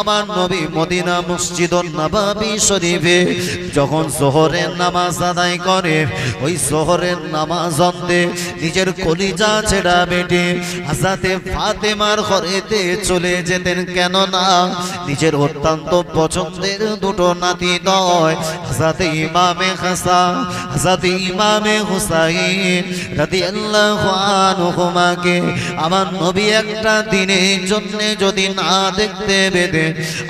আমার নবী মদিনা মসজিদ শরীফে যখন শহরের নামাজ আদায় করে, ওই শহরের নামাজ অন্তে নিজের কলিজা ছেড়া বেটে হাসাতে ফাতেমার ঘরেতে চলে যেতেন। কেন না নিজের অত্যন্ত পছন্দের দুটো নাতি নয় হাসাতে ইমামে হাসান হাসাতে ইমামে হুসাইন রাদিয়াল্লাহু আনহুমাকে। আমার নবী একটা দিনের জন্যে যদি না দেখতে পেতে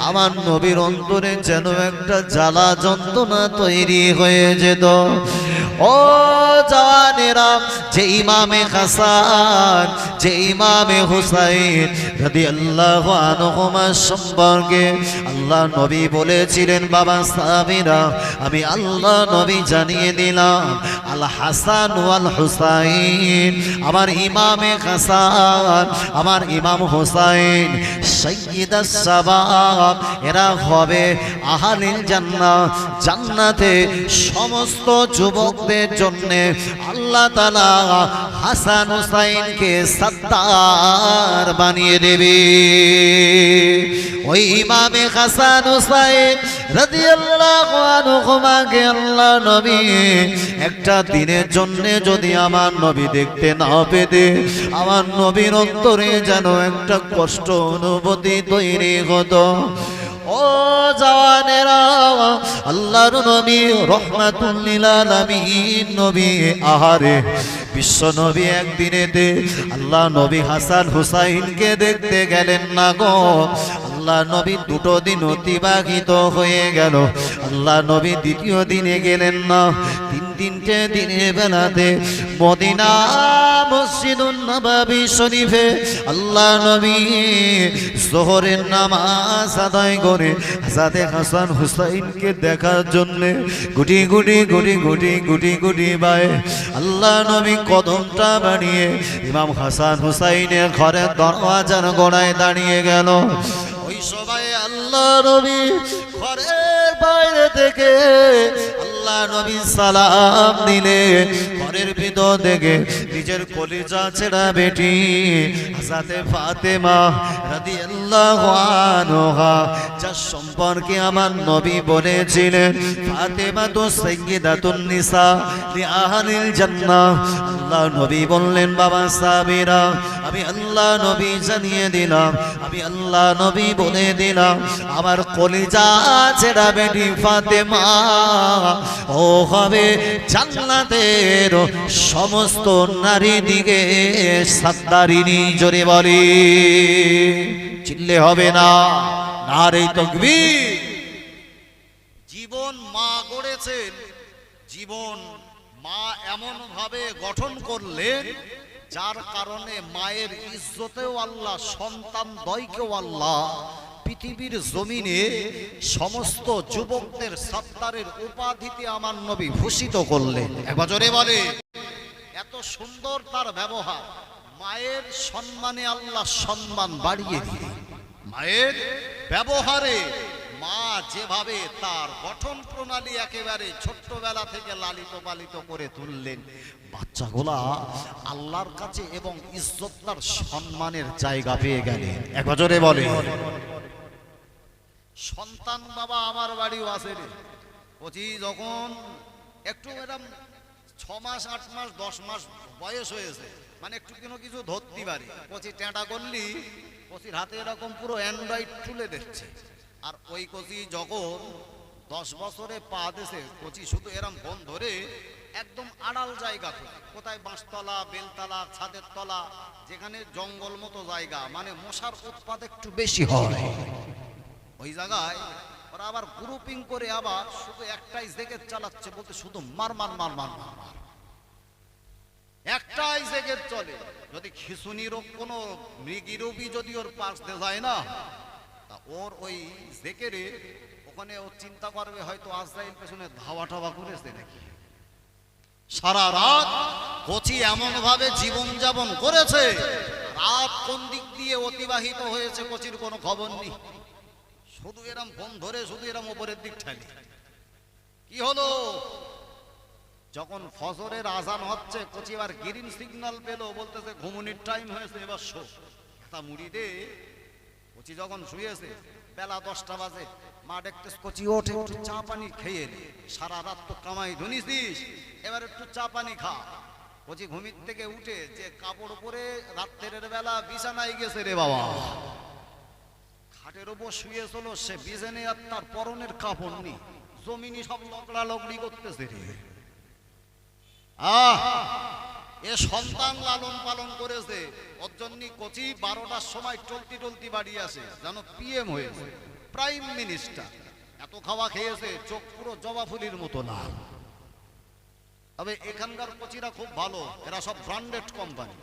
আমার নবীর অন্তরে যেন একটা জ্বালা যন্ত্রণা তৈরি হয়ে যেত। ও জানেরা যে ইমামে হাসান, যে ইমামে হুসাইন রাদিয়াল্লাহু আনহুমা সম্পর্কে আল্লাহ নবী বলেছিলেন, বাবা সাবিরা আমি আল্লাহ নবী জানিয়ে দিলাম, আল হাসান ওয়াল হুসাইন, আমার ইমামে হাসান, আমার ইমাম হুসাইন সৈয়দাস সাবাব এরা হবে আহালিল জান্নাত জান্নাতে সমস্ত যুবকদের জন্য আল্লাহ তালা হাসান হুসাইনকে সত্তার বানিয়ে দেবে। ওই ইমামে হাসান হুসাইন রাদিয়াল্লাহু আনহুমাকে আল্লাহ নবী, একটা দিনের জন্য যদি আমার নবী দেখতে না পেতে, আমার নবীর অন্তরে যেন একটা কষ্ট অনুভূতি তৈরি হতো। ও জওয়ানেরা, আল্লাহর নবী আলামিন, নবী আহারে, বিশ্ব নবী একদিনেতে আল্লাহ নবী হাসান হুসাইনকে দেখতে গেলেন না গো। আল্লাহ নবী দুটো দিন অতিবাহিত হয়ে গেল। আল্লাহ নবী দ্বিতীয় দিনে গেলেন না। তিনটে দিনের বেলাতে মদিনা, মসজিদুন নবাবি শরীফে আল্লাহ নবী শহরের নামাজ আদায় করে হাসাতে হাসান হুসাইনকে দেখার জন্য গুটি গুটি গুটি গুটি গুটি গুটি বাই আল্লাহ নবী কদমটা বানিয়ে ইমাম হাসান হুসাইনের ঘরের দরওয়াজার গোড়ায় দাঁড়িয়ে গেল। ওই সবাই আল্লাহ নবী ঘরের বাইরে থেকে আল্লাহ নবী সালাম দিলে ঘরের ভিতর থেকে নিজের কলিজা ছেড়া বেটি হাসাতে ফাতেমা রাদিয়াল্লাহু আনহা, যার সম্পর্কে আমার নবী বলেছিলেন, ফাতেমা তো সাইয়্যিদাতুন নিসা লিআহলিল জান্নাহ। আল্লাহ নবী বললেন, বাবা সাবিরা আমি আল্লাহ নবী জানিয়ে দিলাম, আমি আল্লাহ নবী বলে দিলাম, আমার কলিজা ছেড়া বেটি ফাতেমা ও হবে জান্নাতের সমস্ত নারী দিকে সাদ্দারিনী জোরে বলি। চিল্লে হবে না, নারে তকবীর। জীবন মা গড়েছেন, জীবন মা এমন ভাবে গঠন করলেন, যার কারণে মায়ের ইজ্জতেও আল্লাহ, সন্তান দয়কেও আল্লাহ পৃথিবীর জমিনে সমস্ত যুবকদের সত্তারের উপাধিতে আমার নবী ভূষিত করলেন। একবার বলে, এত সুন্দর তার ব্যবহার। মায়ের সম্মানে আল্লাহ সম্মান বাড়িয়ে দিলেন। মায়ের ব্যবহারে মা যেভাবে তার গঠন প্রণালী একেবারে ছোট্টবেলা থেকে লালিত পালিত করে তুললেন, বাচ্চাগুলা আল্লাহর কাছে এবং ইজ্জতদার সম্মানের জায়গা পেয়ে গেলেন। এক বছরে বলে সন্তান বাবা আমার বাড়িও আছে রে। বলছি যখন একটু এরকম ছ মাস আট মাস দশ মাস বয়স হয়েছে মানে একটু কোনো কিছু ধরতে পারি। কচি টেঁটা করলি, কচির হাতে এরকম পুরো অ্যান্ড্রয়েড তুলে দিচ্ছে। আর ওই কচি যখন দশ বছরে পা দেশে কচি শুধু এরম ফোন ধরে একদম আড়াল জায়গা। কোথায় বাঁশতলা, বেলতলা, ছাদের তলা, যেখানে জঙ্গল মতো জায়গা মানে মশার উৎপাদ একটু বেশি হয়। ওই জায়গায় ওরা আবার গ্রুপিং করে আবার শুধু একটাই জেগের চালাচ্ছে, বলতে শুধু মার মার মার মার মার মার। একটাই জেগের চলে। যদি খিসুনি রোগ, কোনো মৃগী রোগী যদি ওর পাশ দিয়ে যায় না, তা ওর ওই জেকেরে ওখানে ও চিন্তা করবে, হয়তো আজরাইল পেছনে ধাওয়া টাওয়া করেছে নাকি। সারা রাত কচি এমন ভাবে জীবন যাপন করেছে, রাত কোন দিক দিয়ে অতিবাহিত হয়েছে কচির কোনো খবর নেই। শুধু এরম ফোন ধরে, শুধু এরম উপরের দিক ঠেলে। কি হলো? যখন ফজরের আজান হচ্ছে, কচি এবার গ্রিন সিগন্যাল পেল, বলতেছে, ঘুমুনির টাইম হয়েছে, এবার শো। তা মুড়ি দে। কচি যখন শুয়েছে, বেলা দশটা বাজে, মা দেখতে কচি ওঠে, একটু চা পানি খেয়ে নে। সারা রাত তো কামাই ধনিস এবার একটু চা পানি খা। কচি ঘুমির থেকে উঠে, যে কাপড় পরে রাত্রের বেলা বিছানায় গেছে রে বাবা। খাটের ওপর শুয়েছিল সে বিছানে আর তার পরনের কাপড় নেই। জমিনি সব লগড়া লগড়ি করতেছে আহ, এ সন্তান লালন পালন করেছে। ওর কচি বারোটার সময় টলতি টলতি বাড়ি আসে যেন পিএম হয়েছে। Prime minister. এত খাওয়া খেয়েছে, চোখ পুরো জবা ফুলির মতো না। তবে এখানকার কচিরা খুব ভালো, এরা সব ব্র্যান্ডেড কোম্পানি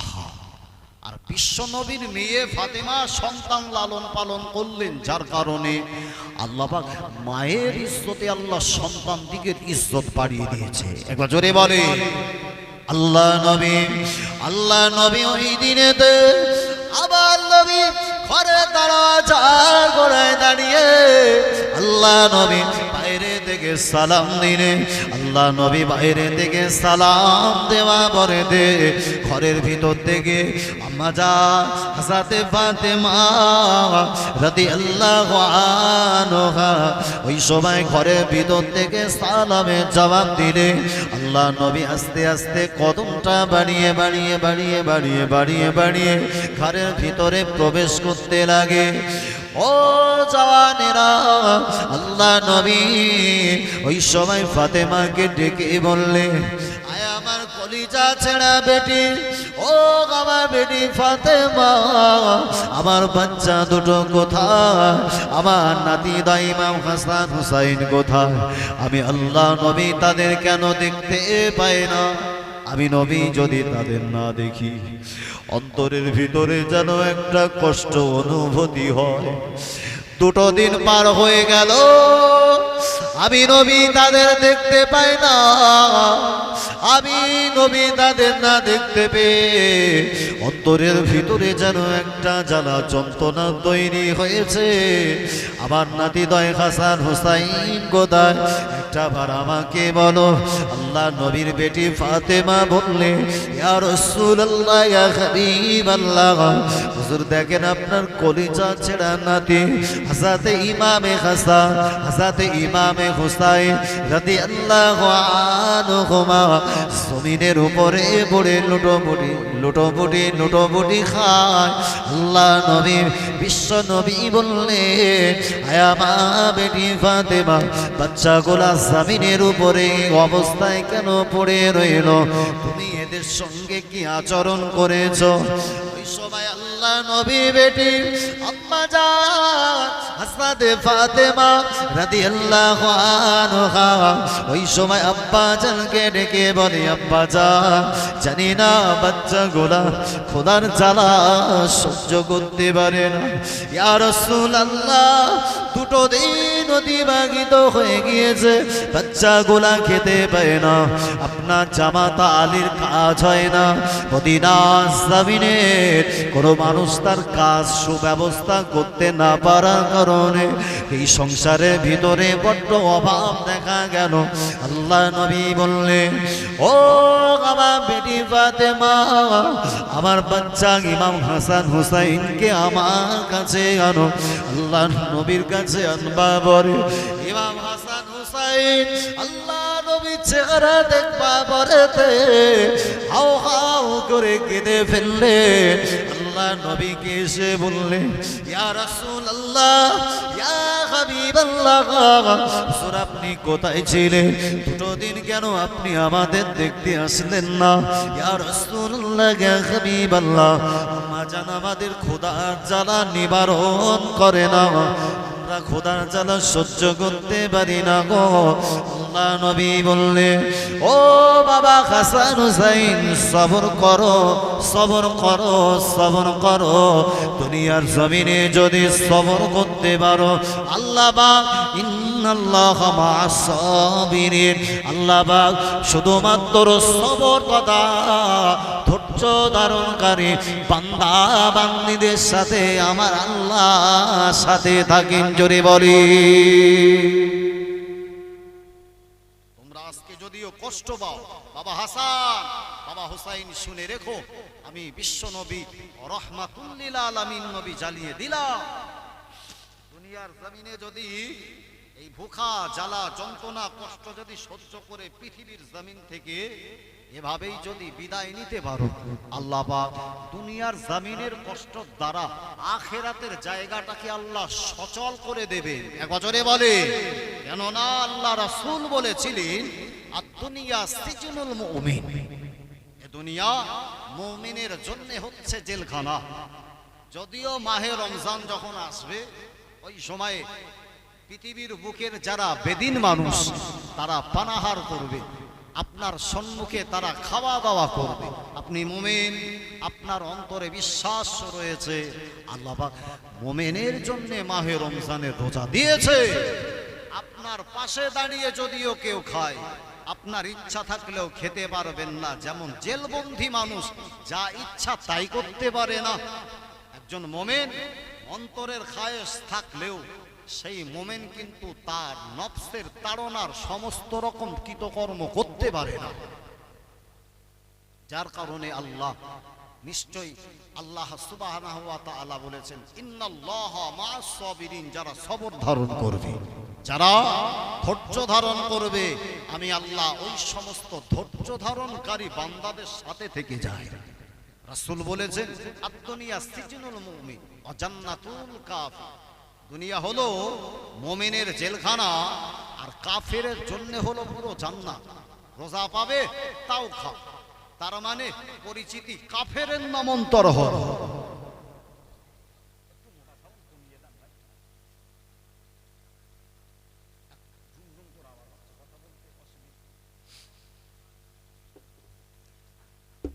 আহা আর বিশ্ব নবীর মেয়ে ফাতেমা সন্তান লালন পালন করলেন, যার কারণে আল্লাহফাক মায়ের ইজ্জতে আল্লাহ সন্তান দিকের ইজ্জত বাড়িয়ে দিয়েছে। একবার জোরে বলে, আল্লাহ নবী আল্লাহ নবী ওই দিনেতে আবার নবী ঘরে দরজা গোড়ায় দাঁড়িয়ে আল্লাহ নবী থেকে সালাম দিলে আল্লাহ নবী বাইরে থেকে সালাম দেওয়া পরে দে ঘরের ভিতর থেকে যা হাসাতে ফাতেমা রাদি আল্লাহ ওই সময় ঘরের ভিতর থেকে সালামের জবাব দিলে, আল্লাহ নবী আস্তে আস্তে কদমটা বাড়িয়ে বাড়িয়ে বাড়িয়ে বাড়িয়ে বাড়িয়ে বাড়িয়ে ঘরের ভিতরে প্রবেশ করতে লাগে। ও জওয়ানেরা, আল্লাহ নবী, ওই সময় ফাতেমাকে ডেকে বললে, আয় আমার কলিজা ছেড়া বেটি, ও আমার বেটি ফাতেমা, আমার বাচ্চা দুটো কোথায়? আমার নাতি দাইমাম হাসান হুসাইন কোথায়? আমি আল্লাহ নবী তাদের কেন দেখতে পাই না? আমি নবী যদি তাদের না দেখি অন্তরের ভিতরে যেন একটা কষ্ট অনুভূতি হয়। দুটো দিন পার হয়ে গেল। আমি নবী তাদের দেখতে পাই না। আমি নবী তাদের না দেখতে পেয়ে অন্তরের ভিতরে যেন একটা জ্বালা যন্ত্রণা তৈরি হয়েছে। আমার নাতি দয় হাসান হুসাইন গোদায় একটা বার আমাকে বলো, আল্লাহ নবীর বেটি ফাতেমা বললে, ইয়া রাসূলুল্লাহ, ইয়া হাবিবাল্লাহ, হুজুর দেখেন আপনার কলিজা ছেড়া নাতি হাসাতে ইমামে হাসান হাসাতে ইমামে হুসাইন রাদিয়াল্লাহু আনহুমা, জমিনের উপরে পড়ে লুটোপুটি লুটোপুটি লুটোপুটি খায়। আল্লাহ নবী, বিশ্ব নবী বললে, আয়া মা বেটি বাচ্চাগুলা জমিনের উপরে অবস্থায় কেন পড়ে রইল? তুমি এদের সঙ্গে কি আচরণ করেছ? ওই সময় আল্লাহ নবী বেটি, আম্মা জান হাসনাতে ফাতেমা রাদিয়াল্লাহু আনহা। ওই সময় জানকে ডেকে বলে জান, জানি না বাচ্চাগুলা খোদার জ্বালা সহ্য করতে পারে না। ইয়া রাসূলুল্লাহ, দুটো দিন অতিবাহিত হয়ে গিয়েছে বাচ্চা বাচ্চাগুলা খেতে পায় না। আপনার জামাতা আলীর কাজ হয় না। মদিনা জামিনের কোনো তার কাজ সুব্যবস্থা করতে না পারার কারণে এই সংসারের ভিতরে বড্ড অভাব দেখা গেল। আল্লাহ নবী বললেন, ও আমার বেটি ফাতেমা, আমার বাচ্চা ইমাম হাসান হুসাইনকে আমার কাছে আনো। আল্লাহ নবীর কাছে আনবা বলে, ইমাম হাসান হুসাইন, আল্লাহ চেহারা দেখবা হাও হাও করে কেঁদে ফেললে। আল্লাহ নবীকে এসে বললে হুজুর আপনি কোথায় ছিলেন? দুটো দিন কেন আপনি আমাদের দেখতে আসলেন না? ইয়া রাসূলুল্লাহ জান আমাদের খোদার জ্বালা নিবারণ করে না। আমরা খোদার জ্বালা সহ্য করতে পারি না গো। আল্লাহ নবী বললে, ও বাবা হাসান হুসাইন, সবর করো সবর করো সবর করো। দুনিয়ার জমিনে যদি সবর করতে পারো, আল্লাহ বা আল্লাহ পাক শুধুমাত্র সবর কথা, ধৈর্য ধারণকারী বান্দা বান্দিদের সাথে, আমার আল্লাহ সাথে থাকেন, জোরে বলি। যদিও কষ্ট পাও, বাবা হাসান, বাবা হুসাইন শুনে রেখো, আমি বিশ্ব নবী রহমাতুল্লিল আলামিন নবী জ্বালিয়ে দিলাম। দুনিয়ার জমিনে যদি এই ভুখা, জ্বালা, যন্ত্রণা, কষ্ট যদি সহ্য করে পৃথিবীর জমিন থেকে, এভাবেই যদি বিদায় নিতে পারো, আল্লাহ দুনিয়ার জমিনের কষ্ট দ্বারা আখেরাতের জায়গাটাকে আল্লাহ সচল করে দেবে এক বছরে বলে কেননা আল্লাহ রাসূল বলেছিলেন আর দুনিয়া সিজনুল দুনিয়া হচ্ছে জেলখানা। যদিও রমজান যখন আসবে, ওই পৃথিবীর বুকের যারা বেদিন মানুষ, তারা পানাহার করবে। আপনার সম্মুখে তারা খাওয়া দাওয়া করবে। আপনি মোমেন, আপনার অন্তরে বিশ্বাস রয়েছে। আল্লাহ মোমেনের জন্য মাহে রমজানের রোজা দিয়েছে। আপনার পাশে দাঁড়িয়ে যদিও কেউ খায় আপনার ইচ্ছা থাকলেও খেতে পারবেন না। যেমন জেলবন্দি মানুষ, যা ইচ্ছা তাই করতে পারে না। একজন মোমেন অন্তরের খায়েশ থাকলেও, সেই মোমেন কিন্তু তার নফসের তাড়নার সমস্ত রকম কৃতকর্ম করতে পারে না। যার কারণে আল্লাহ নিশ্চয়ই আল্লাহ তাআলা বলেছেন যারা সবর ধারণ করবে, যারা ধৈর্য ধারণ করবে, আমি আল্লাহ ওই সমস্ত ধৈর্য ধারণকারী বান্দাদের সাথে থেকে যাই। রাসূল বলেছেন, আদ-দুনিয়া সিজনুল মুমিন ওয়া জান্নাতুল কাফির দুনিয়া হলো মুমিনের জেলখানা, আর কাফেরের জন্য হলো পুরো জান্নাত। রোজা পাবে, তাও খাও তার মানে পরিচিতি কাফের নামন্তর হর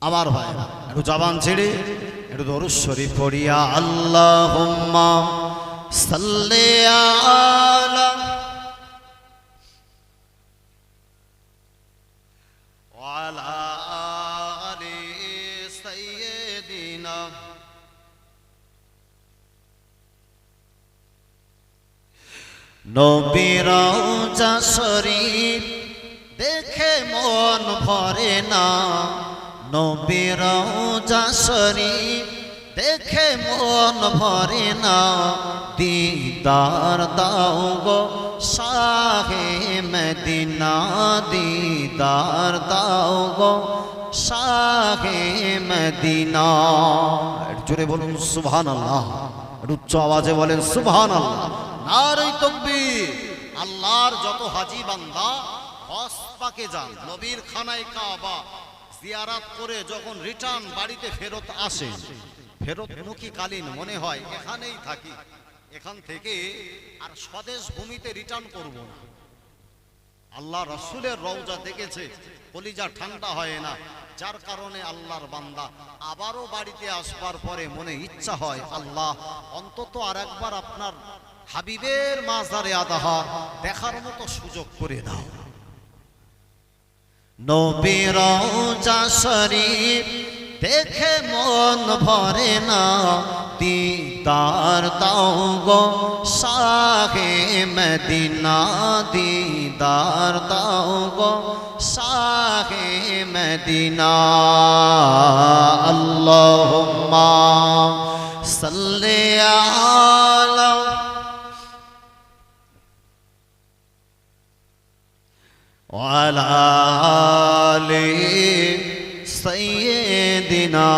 আমার ভাই, একটু জবান ছেড়ে, একটু দরুদ শরীফ পড়িয়া আল্লাহ আল্লাহ سيدنا নবীরা শরীফ দেখে মন ভরে না নবীরা শরীফ দেখে মন ভরে না দিদার দাও গো শাহে মদিনা দিদার দাও গো শাহে মদিনা। জোরে বলুন সুবহান আল্লাহ উচ্চ আওয়াজে বলেন সুবহান আল্লাহ নারী তকবীর। আল্লাহর যত হাজি বান্দা, হজ পাকে যান, নবীর খানায় কাবা, জিয়ারাত করে যখন রিটার্ন বাড়িতে ফেরত আসে ফেরত মুখী কালীন মনে হয়, এখানেই থাকি। এখান থেকে আর স্বদেশ ভূমিতে রিটার্ন করব না। আল্লাহ রসুলের রওজা দেখেছে, কলিজা ঠান্ডা হয় না। যার কারণে আল্লাহর বান্দা আবারও বাড়িতে আসবার পরে মনে ইচ্ছা হয়, আল্লাহ, অন্তত আর একবার আপনার হাবিবের মাজারে আদাহা দেখার মতো সুযোগ করে দাও। নবীর শরীফ দেখে মন ভরে না। দিদার দাও গো সাহে মদিনা। দিদার দাও গো সাহে মদিনা। আল্লাহ সাল্লি আলা ওয়ালা না।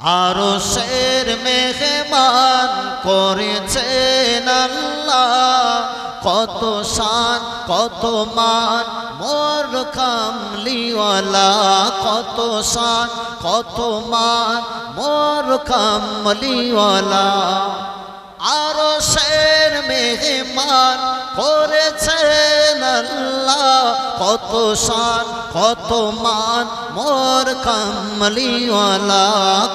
আরও শের মেহমান করেছেন আল্লাহ। কত সান কত মান, মোর কামলিওয়ালা। কত সান কত মান, মোর কামলিওয়ালা। আরও শের মেহমান করেছেন আল্লাহ। কত শান, কত মান, মোর কামলিওয়ালা।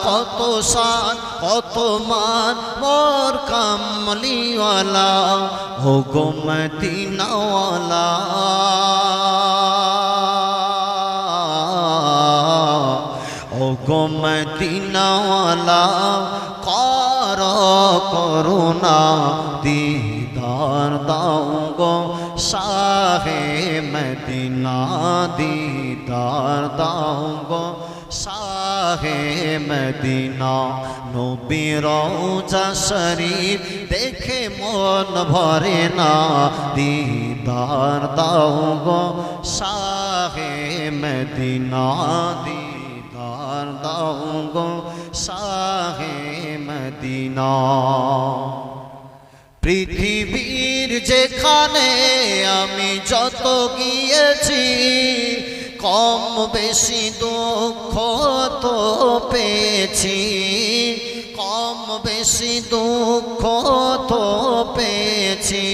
কত শান, কত মান, মোর কামলিওয়ালা। ও গো মদিনাওয়ালা। ও গো মদিনাওয়ালা। কর করুণা দিদা দিদার দাও গো। শাহে মদিনা দিদার দাও গো। শাহে মদিনা নবীর শরীফ দেখে মন ভরে না। দিদার দাও গো। শাহে মদিনা দিদার দাও গো। শাহে মদিনা পৃথিবীর যেখানে আমি যত গিয়েছি, কম বেশি দুঃখ তো পেয়েছি। কম বেশি দুঃখ তো পেয়েছি।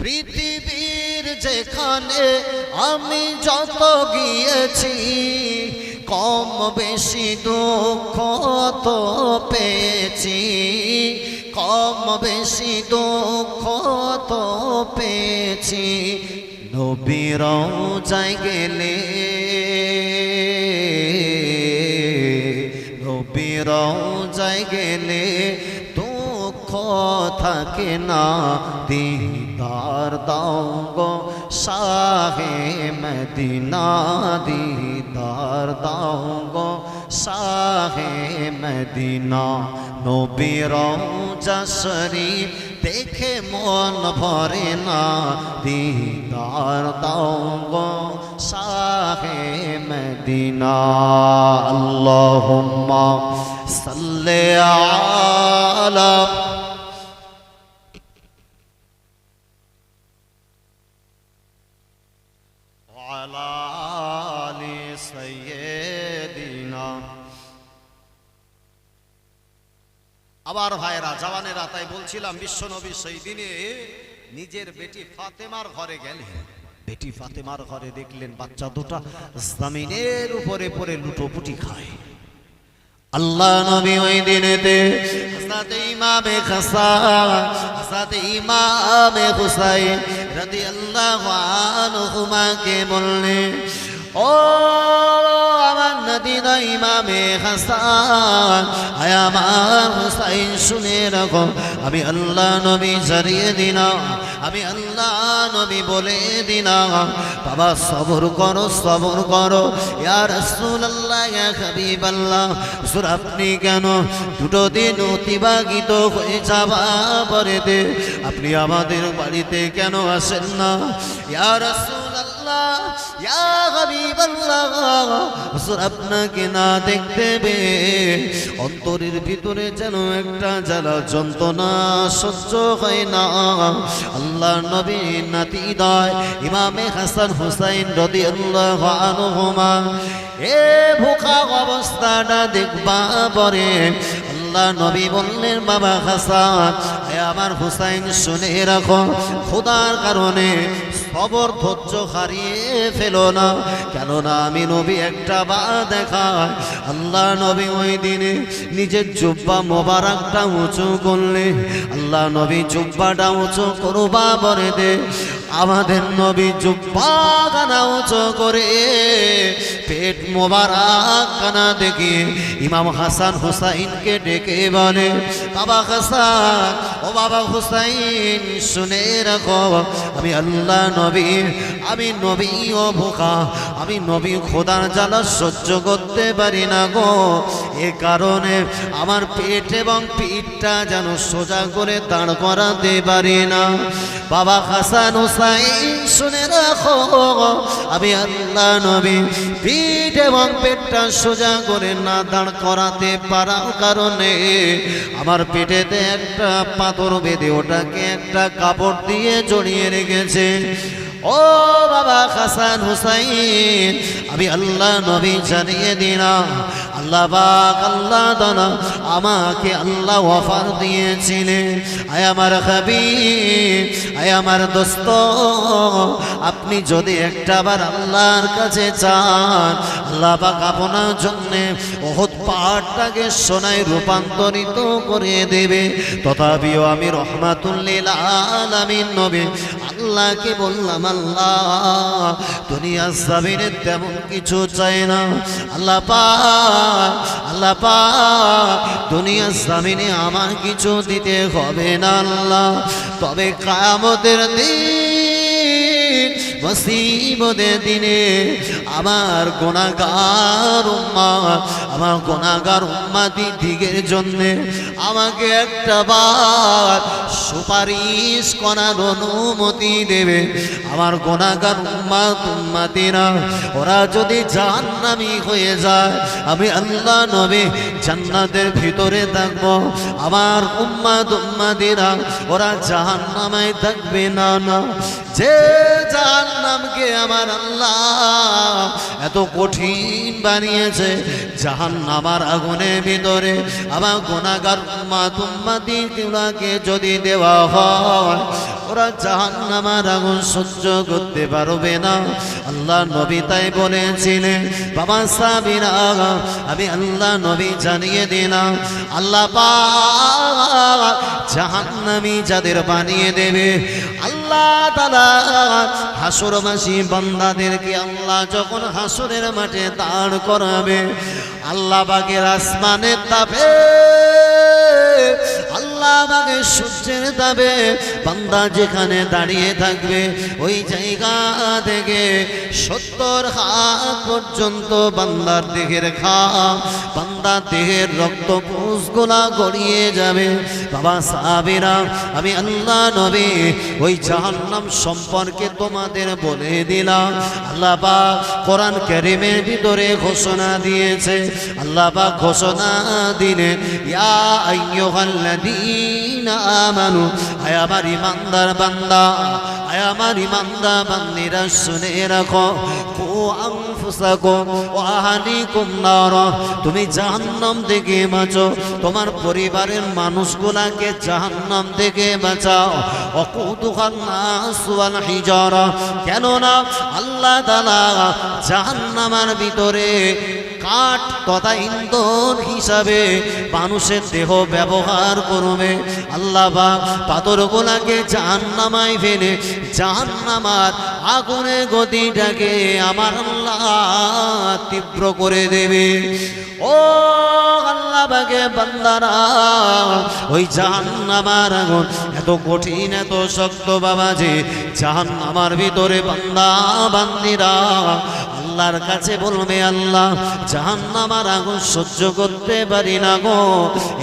পৃথিবীর যেখানে আমি যত গিয়েছি কম বেশি দুঃখ তো পেয়েছি। কম বেশি দুঃখ তো পেয়েছি। নবীর যাই গেলে নবীর যাই গেলে দুঃখ থাকে না। দিদার দাও গো শাহে মদিনা দিদার দাও গো শাহে মদিনা। নবীর শরীফ দেখে মন ভরে না। দিদার দাও গো শাহে মদিনা। আল্লাহুম্মা সাল্লি আলা আবার ভাইরা জওয়ানেরা, তাই বলছিলাম, বিশ্বনবী সেই দিনে নিজের বেটি ফাতেমার ঘরে গেলেন। বেটি ফাতেমার ঘরে দেখলেন বাচ্চা দুটা জামিনের উপরে পরে লুটোপুটি খায়। আল্লাহ নবী ওই দিনেতে হযরত ইমামে হাসান হযরত ইমামে হুসাইন রাদিয়াল্লাহু আনহুমাকে বললেন, ও আমার নদীনা ইমামে হাসান। আয় আমার হুসাইন, শুনে রাখো। আমি আল্লাহ নবী জারিয়ে দিলাম। আমি আল্লাহ নবী বলে দিলাম। বাবা, সবর করো সবর করো। ইয়া রাসূলুল্লাহ, ইয়া হাবিবাল্লাহ। হুজুর, আপনি কেন দুটো দিন অতিবাহিত হয়ে যাবা পরেতে আপনি আমাদের বাড়িতে কেন আসেন না? ইয়া রাসূলুল্লাহ ইয়া হুজুর আপনাকে না দেখতে ভিতরে যেন একটা যন্ত্রণা না। আল্লাহ নবী ইমামে আল্লাহ দেখবা আল্লাহ নবী বললেন, বাবা হাসান আমার হুসাইন শুনে রাখো, খোদার কারণে সবর ধৈর্য হারিয়ে ফেলো না। কেননা আমি নবী একটা বা দেখায় আল্লাহ নবী ওই দিনে নিজের জুব্বা মোবারকটা উঁচু করলে আল্লাহ নবী জুব্বাটা উঁচু করবা বলে দে। আমাদের নবী জুব্বা কানা উঁচু করে পেট মোবারক কানা দেখে ইমাম হাসান হুসাইনকে ডেকে বলে, বাবা হাসান, ও বাবা হুসাইন, শুনে রাখো, আমি আল্লাহ নবী, আমি নবী ও ভোকা আমি নবী খোদার জ্বালা সহ্য করতে পারি না গো। এ কারণে আমার পেট এবং পিঠটা যেন সোজা করে দাঁড় করাতে পারি না। বাবা হাসান হুসাইন শুনে রাখো। আমি আল্লাহ নবী, পিঠ এবং পেটটা সোজা করে না দাঁড় করাতে পারার কারণে আমার পিঠেতে একটা পাথর বেঁধে ওটাকে একটা কাপড় দিয়ে জড়িয়ে রেখেছে। ও বাবা হাসান হুসাইন, আমি আল্লাহ নবী জানিয়ে দিলাম, আল্লাহ বাক আল্লাহ দানা আমাকে আল্লাহ অফার দিয়েছিলেন। আয় আমার খাবি আয় আমার দোস্ত, আপনি যদি একটাবার আল্লাহর কাছে চান, আল্লাহ পাক আপনার জন্য বহুত পাহাড়টাকে সোনায় রূপান্তরিত করে দেবে। তথাপিও আমি রহমাতুল্লিল আলামিন নবী, আল্লাহকে বললাম আল্লাহ দুনিয়ার জামিনে তেমন কিছু চাই না। আল্লাহ পা আল্লাহ পা দুনিয়ার জামিনে আমার কিছু দিতে হবে না আল্লাহ। তবে কায়ামতের দিন মুসিবতের দিনে আমার গোনাগার উম্মা, আমার গোনাগার উম্মাতি দিকের জন্য আমাকে একটা বার সুপারিশ করার অনুমতি দেবে। আমার গোনাগার উম্মা উম্মাতিরা ওরা যদি জাহান্নামি হয়ে যায়, আমি আল্লাহ নবী জান্নাতের ভিতরে থাকব। আমার উম্মা উম্মাদিরা ওরা জাহান্নামায় থাকবে না না। যে জাহান্নামকে আমার আল্লাহ? এত কঠিন বানিয়েছে জাহান্নামার আগুনের ভিতরে। আমার গোনাগার গুলাকে যদি দেওয়া হয়, ওরা জাহান্নামার আগুন সহ্য করতে পারবে না। আল্লাহ নবী তাই বলেছিলেন, বাবা সাবিরা আমি আল্লাহ নবী জানিয়ে দিলাম, আল্লাহ জাহান্নামী যাদের বানিয়ে দেবে, আল্লাহ তালা হাসুরবাসী বান্দাদেরকে আল্লাহ যখন হাসুরের মাঠে দাঁড় করাবে, আল্লাহ বাগের আসমানের তাপে, আল্লাহ বাগের সূর্যের তাপে বান্দা যেখানে দাঁড়িয়ে থাকবে, ওই জায়গা থেকে সত্তর হাত পর্যন্ত বান্দার দেহের খা বান্দার দেহের রক্ত পুষগুলা গড়িয়ে যাবে। বাবা সাহাবিরা, আমি আল্লাহ নবী, ওই জাহান্নাম সম্পর্কে তোমাদের বলে দিলাম। আল্লাহ বা কোরআন কারিমের ভিতরে ঘোষণা দিয়েছে। আল্লাহ বা ঘোষণা দিলেন, ইয়া আইয়ুহাল্লাযীনা আমানু আয় আমার ইমানদার বান্দা আয় আমার ইমানদার বান্দিরা শুনে রাখো। কু আনফুসাকুম ওয়া নার। তুমি জাহান্নাম থেকে বাঁচো। তোমার পরিবারের মানুষগুলাকে জাহান্নাম থেকে বাঁচাও। অকুতুখান নাস ওয়াল হিজারা। কেননা আল্লাহ তাআলা জাহান্নামের ভিতরে কাঠ তথা ইন্ধন হিসাবে মানুষের দেহ ব্যবহার করবে। আল্লাহ বা পাথরগুলাকে জাহান্নামায় ফেলে, জাহান্নামার আগুনের গতিটাকে আমার আল্লাহ তীব্র করে দেবে। ও আল্লাহ বাগে বান্দারা, ওই জাহান্নামার আগুন এত কঠিন, এত শক্ত বাবা যে জাহান্নামার ভিতরে বান্দা বান্দিরা আল্লাহর কাছে বলবে, আল্লাহ জাহান্নামার আগুন সহ্য করতে পারি না গো।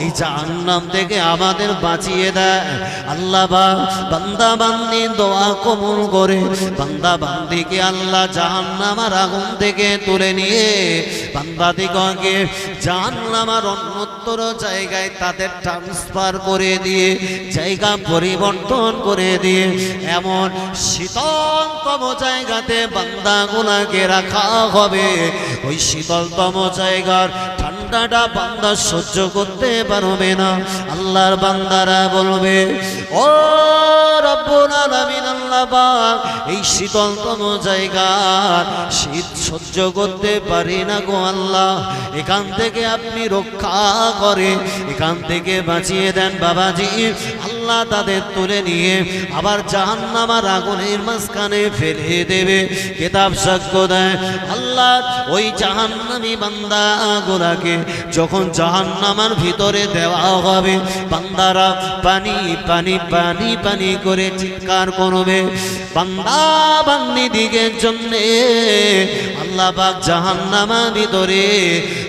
এই জাহান্নাম থেকে আমাদের বাঁচিয়ে দেয়। আল্লাহ বা বান্দা বান্দি দোয়া কবুল করে। বান্দা বান্দিকে আল্লাহ জাহান্নামার আগুন থেকে তুলে নিয়ে বান্দা দিগকে জাহান্নামার অন্যত্র জায়গায় তাদের ট্রান্সফার করে দিয়ে, জায়গা পরিবর্তন করে দিয়ে, এমন শীতলতম জায়গাতে বান্দাগুলাকে রাখা হবে। ওই শীতলতম জায়গার ঠান্ডাটা বান্দা সহ্য করতে পারবে না। আল্লাহর বান্দারা বলবে, ও রব্বুল আলামিন, আল্লাহ এই শীতলতম জায়গা শীত সহ্য করতে পারি না গো আল্লাহ। এখান থেকে আপনি রক্ষা করে এখান থেকে বাঁচিয়ে দেন বাবাজি। আল্লাহ তাদের তুলে নিয়ে আবার জাহান্নামার আগুনের মাঝখানে ফেলে দেবে। কেতাব সাক্ষ্য দেয়, আল্লাহ ওই জাহান্নামি বান্দা গোলাকে যখন জাহান্নামার ভিতরে দেওয়া হবে, বান্দারা পানি পানি পানি পানি করে চিৎকার করবে। বান্দা বান্দি দিকের জন্যে আল্লাহ পাক জাহান্নামার ভিতরে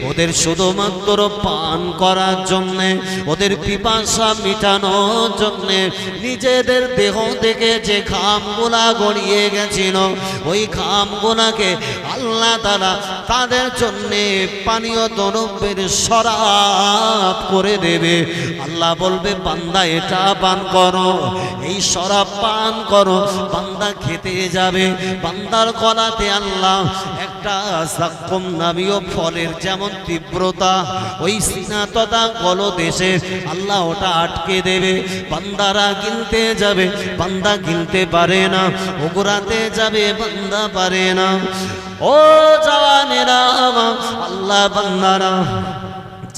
ওদের শুধুমাত্র পান করার জন্যে, ওদের পিপাসা মিটানোর জন্যে নিজেদের দেহ থেকে যে ঘামগুলা গড়িয়ে গেছিল, ওই ঘামগুলাকে আল্লাহ তারা তাদের জন্যে পানীয় দ্রব্যের সরাপ করে দেবে। আল্লাহ বলবে, বান্দা, এটা পান করো, এই সরাপ পান করো, বান্দা খেতে যাবে। বান্দার কলাতে আল্লাহ একটা সাক্ষম নামীয় ফলের যেমন তীব্রতা, ওই সিনা তথা গলদেশে আল্লাহ ওটা আটকে দেবে। বান্দারা গিলতে যাবে, বান্দা গিলতে পারে না। ওগরাতে যাবে, বান্দা পারে না। ও জওয়ানেরা আল্লাহ বান্দারা,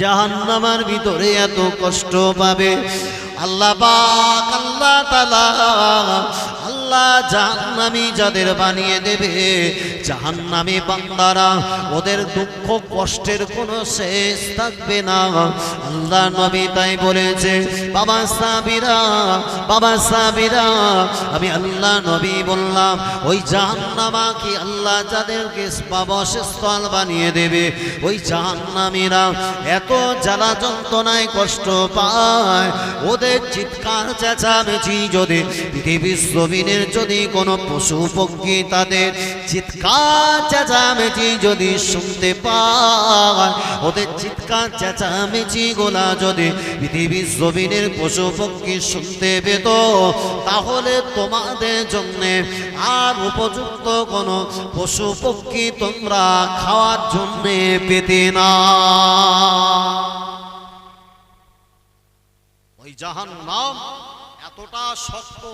জাহান্নামার ভিতরে এত কষ্ট পাবে। আল্লাহ পাক, আল্লাহ তালা আল্লাহ জাহান্নামি যাদের বানিয়ে দেবে, জাহান্নামি বান্দারা ওদের দুঃখ কষ্টের কোনো শেষ থাকবে না। আল্লাহ নবী তাই বলেছে, বাবা সাবিরা বাবা সাবিরা, আমি আল্লাহ নবী বললাম, ওই জাহান্নামা কি আল্লাহ যাদেরকে বাবসস্থল বানিয়ে দেবে? ওই জাহান্নামীরা এত জ্বালা যন্ত্রণায় কষ্ট পায়, ওদের চিৎকার চেঁচামেচি যদি পৃথিবীর জমিনের যদি কোনো পশু পক্ষী তাদের চিৎকার চেঁচামেচি যদি শুনতে পায়, ওদের চিৎকার চেঁচামেচি গোলা যদি পৃথিবীর জমিনের পশু পক্ষী শুনতে পেত, তাহলে তোমাদের জন্য আর উপযুক্ত কোনো পশু পক্ষী তোমরা খাওয়ার জন্য পেতে না। ওই জাহান নাম এতটা শক্ত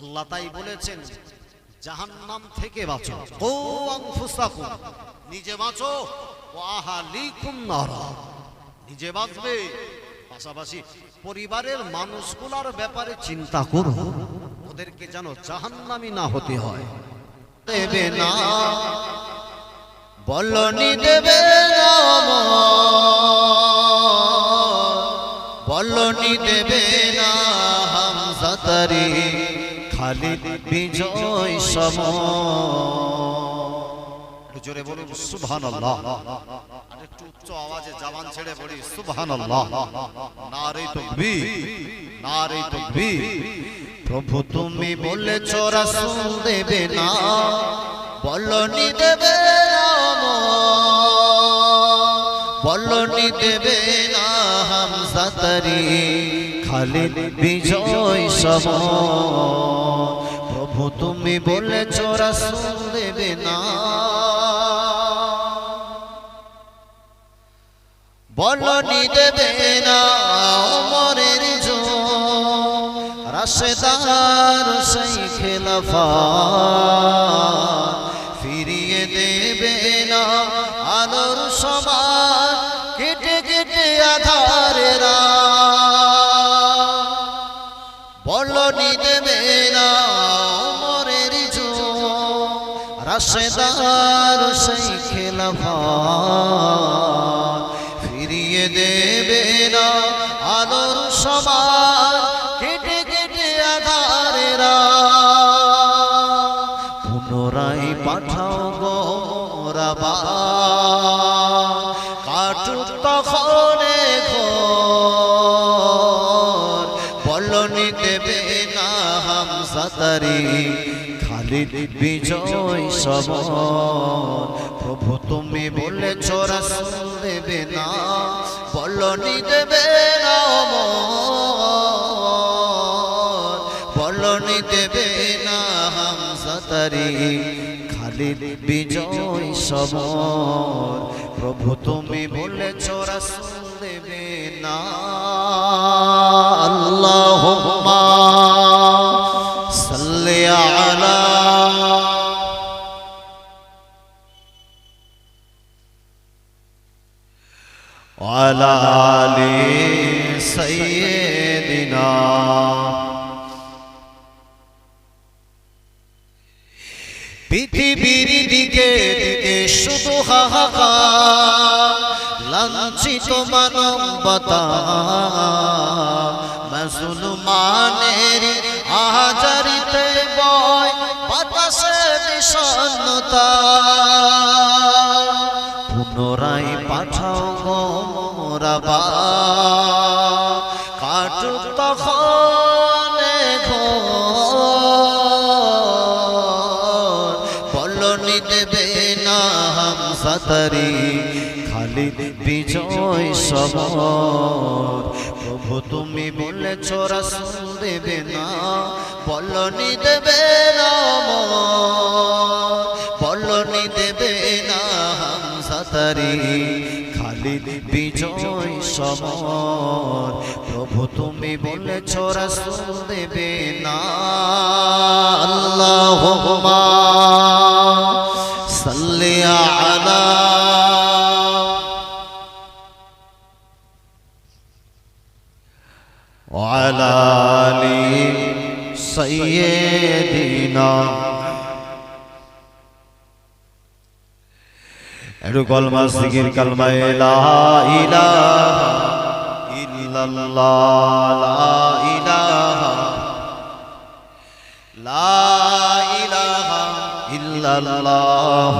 আল্লাহ তাই বলেছেন জাহান নাম থেকে বাঁচো। ও নিজে বাঁচো নিজে বাঁচবে, পাশাপাশি পরিবারের মানুষগুলোর ব্যাপারে চিন্তা করো। ওদেরকে যেন জাহান্নামি না হতে হয়। দেবে না দেবে না দেবে না হামজাতারি খালি বিজয় সম। একটু জোরে বলুন সুবহানাল্লাহ। আর একটু উচ্চ আওয়াজে জবান ছেড়ে বলি সুবহানাল্লাহ। নারে তাকবীর। নারে তাকবীর। প্রভু তুমি বলেছ রাসূল দেবে না। বলনি দেবে। না বলনি দেবে না হামজাতারি খালিদ বিজয় সম। প্রভু তুমি বলেছ রাসূল দেবে না। বলনি দেবে না অমরের রাশেদার সেই খেলাফা। রাশেদার সেই খেলাফা ফিরিয়ে দেবে না আলোর সমান কেটে কেটে আধারেরা পুনরায় পাঠাও গো রাবা কাটুক তখন বলনি দেবে না খালিদ বিজয় সব প্রভু, তুমি বলেছ রাসূল দেবে না, বলনি দেবে না বলনি দেবে না হামসাতারি খালিদ বিজয় সব প্রভু, তুমি বলেছ রাসূল দেবে না। আল্লাহুম্মা সাল্লি আলা আলা সবর প্রভু, তুমি বলেছ রাসূল দেবে না, বলনি দেবে না বলনি দেবে না হামসাতারি খালিদ বিজয় সমর। প্রভু, তুমি বলেছ রাসূল দেবে না। আল্লাহুম্মা সাল্লি আলা آل سيدنا একটু কলমা সিগির কলমা লা ইলাহা ইল্লাল্লাহ লা ইলাহা লা ইলাহা ইল্লাল্লাহ